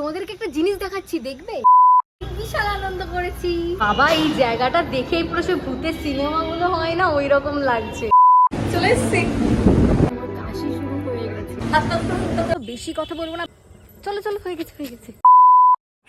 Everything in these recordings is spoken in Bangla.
তোমাদেরকে একটা জিনিস দেখাচ্ছি দেখবে? বিশাল আনন্দ করেছি। বাবা এই জায়গাটা দেখেই পুরো সে ভূতের সিনেমাগুলো হয় না? ওই রকম লাগছে। চলে এসছি। আমার কাশি শুরু হয়ে গেছে। বেশি কথা বলব না। চলো চলো হয়ে গেছে হয়ে গেছে।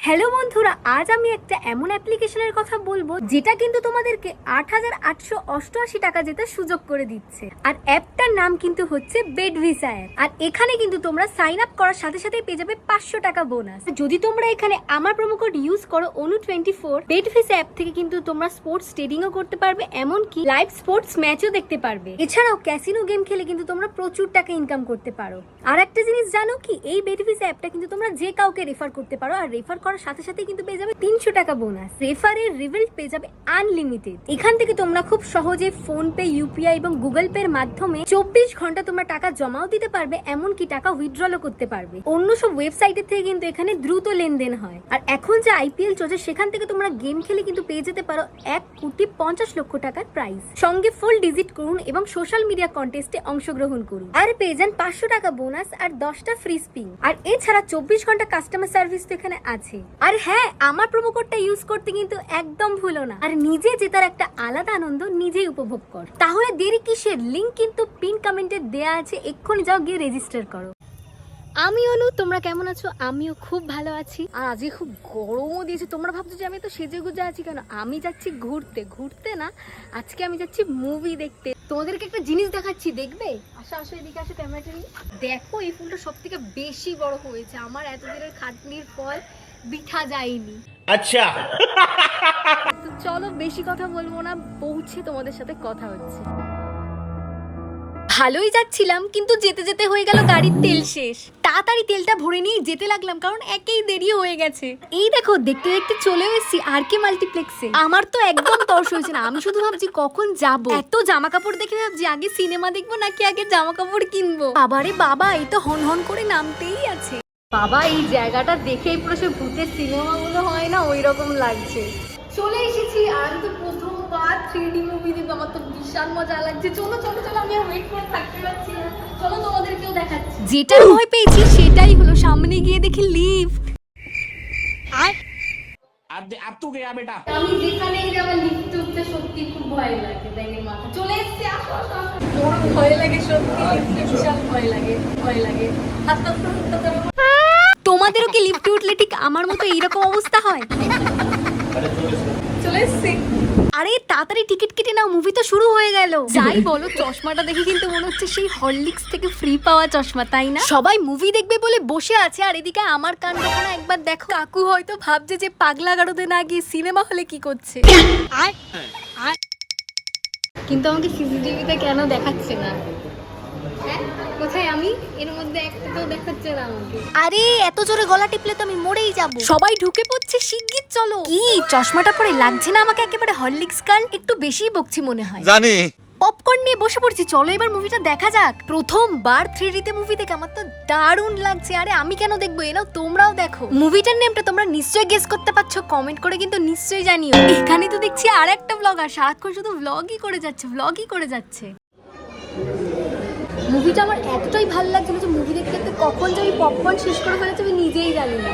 হ্যালো বন্ধুরা, আজ আমি একটা এমন অ্যাপ্লিকেশনের কথা বলব যেটা কিন্তু তোমাদেরকে আট হাজার আটশো অষ্টআশি টাকা যেতে সুযোগ করে দিচ্ছে। আর অ্যাপটার নাম কিন্তু হচ্ছে বেড ভিসা অ্যাপ। আর এখানে কিন্তু তোমরা সাইন আপ করার সাথে সাথে পেয়ে যাবে পাঁচশো টাকা বোনাস যদি তোমরা এখানে আমার প্রোমো কোড ইউজ করো Anu twenty four bed visa app থেকে কিন্তু তোমরা স্পোর্টস ট্রেডিংও করতে পারবে, এমনকি লাইভ স্পোর্টস ম্যাচও দেখতে পারবে। এছাড়াও ক্যাসিনো গেম খেলে কিন্তু তোমরা প্রচুর টাকা ইনকাম করতে পারো। আর একটা জিনিস জানো কি? এই বেড ভিসা অ্যাপটা কিন্তু তোমরা যে কাউকে রেফার করতে পারো, আর রেফার করার সাথে সাথে কিন্তু পেয়ে যাবে তিনশো টাকা বোনাস। রেফারের রিভেল্ট পেয়ে যাবে আনলিমিটেড এখান থেকে তোমরা খুব সহজে ফোন পে ইউপিআই এবং গুগল পে এর মাধ্যমে চব্বিশ ঘণ্টা তোমরা টাকা জমাও দিতে পারবে, এমনকি টাকা উইথড্রলও করতে পারবে। অন্য সব ওয়েবসাইটের থেকে কিন্তু এখানে দ্রুত লেনদেন হয়। আর এখন যে আইপিএল চলছে, সেখান থেকে তোমরা গেম খেলে কিন্তু পেয়ে যেতে পারো এক কোটি পঞ্চাশ লক্ষ টাকার প্রাইজ সঙ্গে ফুল ডিজিট করুন এবং সোশ্যাল মিডিয়া কন্টেস্টে অংশগ্রহণ করুন। আর পেয়ে যান পাঁচশো টাকা বোনাস আর দশটা ফ্রি স্পিন আর এছাড়া চব্বিশ ঘণ্টা কাস্টমার সার্ভিস তো এখানে আছে। আর হ্যাঁ আমার প্রোমো কোডটা ইউজ করতে কিন্তু একদম ভুলো না। আর নিজে জেতার একটা আলাদা আনন্দ নিজেই উপভোগ কর। তাহলে দেরি কিসের? লিংক কিন্তু পিন কমেন্টে দেয়া আছে এক্ষুনি যাও গিয়ে রেজিস্টার করো। আমি অনু তোমরা কেমন আছো? আমিও খুব ভালো আছি। আর আজকে খুব গরমও দিয়েছে তোমরা ভাবছ যে আমি তো সেজে গুজে আছি কেন? আমি যাচ্ছি ঘুরতে ঘুরতে না আজকে আমি যাচ্ছি মুভি দেখতে। তোমাদেরকে একটা জিনিস দেখাচ্ছি দেখবে? আসো আসো এদিকে আসো ক্যামেরাটা নিয়ে। দেখো এই ফুলটা সব থেকে বেশি বড় হয়েছে। আমার এতদিনের খাটনির ফল বিঠা যায়নি। আচ্ছা। তো চলো বেশি কথা বলব না পৌঁছে তোমাদের সাথে কথা হচ্ছে। ভালোই যাচ্ছিলাম কিন্তু যেতে যেতে হয়ে গেল গাড়ির তেল শেষ। তাড়াতাড়ি তেলটা ভরে নিয়ে যেতে লাগলাম, কারণ একেই দেরি হয়ে গেছে। এই দেখো, দেখতে দেখতে চলে এসেছি আর কে মাল্টিপ্লেক্সে। আমার তো একদম তর্স হয়েছে না, আমি শুধু ভাবছি কখন যাব। এত জামা কাপড় দেখে ভাবছি, আগে সিনেমা দেখব নাকি আগে জামা কাপড় কিনবো? বাবারে বাবা, এই তো হন হন করে নামতেই আছে। বাবা, এই জায়গাটা দেখেই পুরো সে ভূতের সিনেমাগুলো হয় না ওই রকম লাগছে। চলে এসেছি, আর তো প্রথমবার থ্রি ডি মুভি দেখব, আমার তো বিশাল মজা লাগছে। চলো চলো চলো, আমি ওয়েট করে থাকতে পারছি না। চলো, তোমাদেরকেও দেখাচ্ছি। যেটা ভয় পেয়েছি সেটাই হলো সামনে গিয়ে দেখি লিফট আর তোমাদেরও কি লিফটে উঠলে ঠিক আমার মতো এইরকম অবস্থা হয়? চলে এসছি। আরে তাড়াতাড়ি টিকিট কেটে নাও মুভি তো শুরু হয়ে গেল। যাই বলো চশমাটা দেখে কিন্তু মনে হচ্ছে সেই হরলিক্স থেকে ফ্রি পাওয়া চশমা তাই না? সবাই মুভি দেখবে বলে বসে আছে আর এদিকে আমার কাণ্ডখানা একবার দেখো। কাকু হয়তো ভাবছে যে পাগলা গাড়োতে না গিয়ে সিনেমা হলে কি করছে। কিন্তু আমাকে সিসিটিভিতে কেন দেখাচ্ছে না? কোথায় আমি? এর মধ্যে একটা তো দেখাচ্ছে না আমাকে। আরে এত জোরে গলা টিপলে তো আমি মরেই যাব। সবাই ঢুকে পড়ছে শিগগির চলো। কি? চশমাটা পরে লাগছে না আমাকে একেবারে হরলিক্স গার্ল? একটু বেশিই বকছি মনে হয়। জানি। পপকর্ন নিয়ে বসে পড়ছি চলো এবার মুভিটা দেখা যাক। প্রথমবার থ্রি তে মুভি দেখে আমার তো দারুণ লাগছে। আরে আমি কেন দেখব? এনাও তোমরাও দেখো। মুভিটার নেমটা তোমরা নিশ্চয়ই গেস করতে পারছ। কমেন্ট করে কিন্তু নিশ্চয়ই জানিও। এখানে তো দেখছি আর একটা ব্লগার সারাক্ষণ শুধু ব্লগই করে যাচ্ছে ব্লগই করে যাচ্ছে। মুভিটা আমার এতটাই ভালো লাগছিল যে মুভি দেখতে দেখতে কখন যে আমি পপকর্ন শেষ করে ফেলেছি আমি নিজেই জানি না।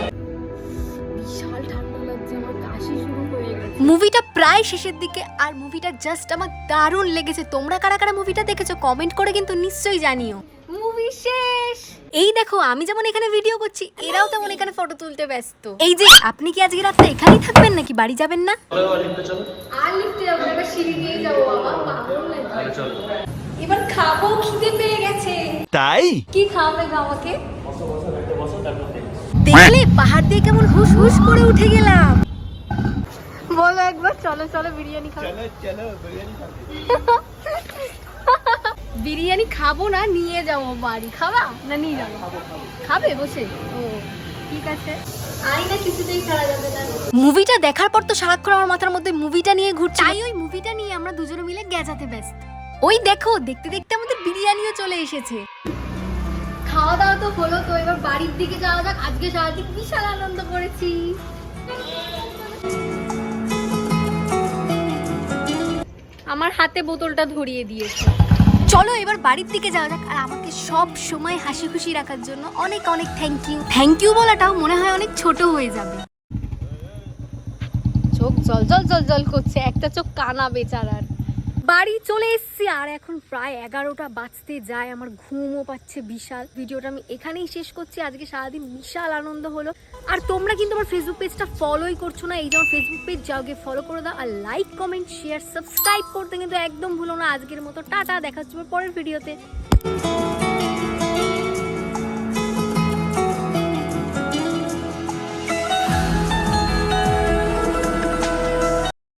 বিশাল ঠান্ডা লাগছে আমার কাশি শুরু হয়ে গেছে। মুভিটা প্রায় শেষের দিকে আর মুভিটা জাস্ট আমার দারুণ লেগেছে। তোমরা কারা কারা মুভিটা দেখেছ কমেন্ট করে কিন্তু নিশ্চয়ই জানিও। মুভি শেষ! এই দেখো আমি যেমন এখানে ভিডিও করছি এরাও তেমন এখানে ফটো তুলতে ব্যস্ত। এই যে আপনি কি আজকে রাতে এখানেই থাকবেন নাকি বাড়ি যাবেন না? আর লিফটে যাব এবার সিঁড়ি দিয়ে যাব বাবা পাগল লাগছে। এবার খাব খিদে পেয়ে গেছে। তাই? কি খাওয়াবে আমাকে? দেখলে পাহাড় দিয়ে কেমন হুস হুস করে উঠে গেলাম। বলো একবার চলো চলো বিরিয়ানি খাব। বিরিয়ানি খাব না নিয়ে যাব বাড়ি। খাবা না নিয়ে যাব খাবে বসে? ও ঠিক আছে। আই না কিছুতেই ছাড়া যাবে না। মুভিটা দেখার পর তো সারাক্ষণ আমার মাথার মধ্যে মুভিটা নিয়ে ঘুরছে। তাই ওই মুভিটা নিয়ে আমরা দুজনে মিলে গেজাতে ব্যস্ত। ওই দেখো দেখতে দেখতে আমাদের বিরিয়ানিও চলে এসেছে। খাওয়া দাওয়া তো হলো তো এবার বাড়ির দিকে যাওয়া যাক। আজকে সারাদিন বিশাল আনন্দ করেছি। আমার হাতে বোতলটা ধরিয়ে দিয়েছে। চলো এবার বাড়ির দিকে যাওয়া যাক আর আমাকে সব সময় হাসি খুশি রাখার জন্য অনেক অনেক থ্যাংক ইউ থ্যাংক ইউ বলাটাও মনে হয় অনেক ছোট হয়ে যাবে। চোখ জল জল জল জল করছে একটা চোখ কানা বেচারার। বাড়ি চলে এসেছি, আর এখন প্রায় এগারোটা বাজতে যায়, আমার ঘুমও পাচ্ছে বিশাল। ভিডিওটা আমি এখানেই শেষ করছি, আজকে সারাদিন বিশাল আনন্দ হলো। আর তোমরা কিন্তু আমার ফেসবুক পেজটা ফলোই করছ না, এই যে আমার ফেসবুক পেজ যাও গিয়ে ফলো করে দাও, আর লাইক কমেন্ট শেয়ার সাবস্ক্রাইব করতে কিন্তু একদম ভুলো না। আজকের মতো, টাটা, দেখা পরের ভিডিওতে